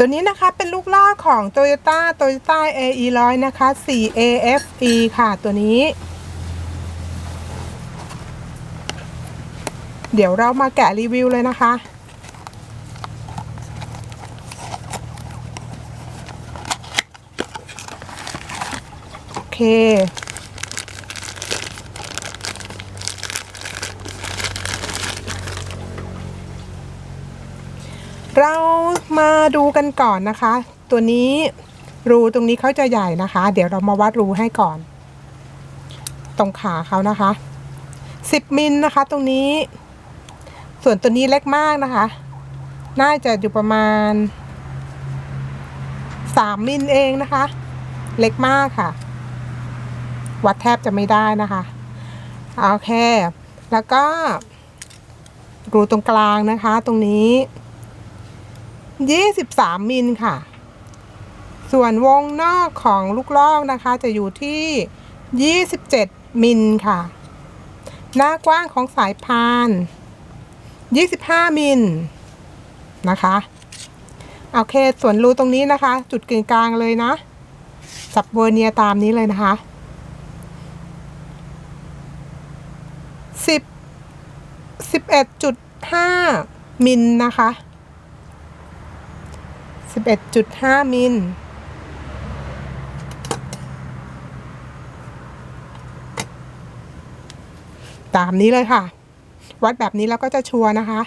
ตัวนี้นะคะเป็นลูกล่อของ Toyota Toyota AE 100นะคะ 4AFE ค่ะ ตัวนี้ เดี๋ยวเรามาแกะรีวิวเลยนะคะ โอเค เรามาดูกันก่อนนะคะ ตัวนี้รูตรงนี้เขาจะใหญ่นะคะ เดี๋ยวเรามาวัดรูให้ก่อน ตรงขาเขานะคะสิบมิลนะคะ ตรงนี้ ส่วนตัวนี้เล็กมากนะคะ น่าจะอยู่ประมาณสามมิลเองนะคะ เล็กมากค่ะ วัดแทบจะไม่ได้นะคะโอเค แล้วก็รูตรงกลางนะคะ ตรงนี้ 23 มิลค่ะ ส่วนวงนอกของลูกลอกนะคะจะอยู่ที่ 27 มิลค่ะ หน้ากว้างของสายพาน 25 มิลนะคะโอเค ส่วนรูตรงนี้นะคะ จุดกึ่งกลางเลยนะจับเวอร์เนียตามนี้เลยนะคะสิบสิบเอ็ดจุดห้ามิลนะคะ สิบเอ็ดจุดห้ามิล ตามนี้เลยค่ะ วัดแบบนี้แล้วก็จะชัวร์นะคะ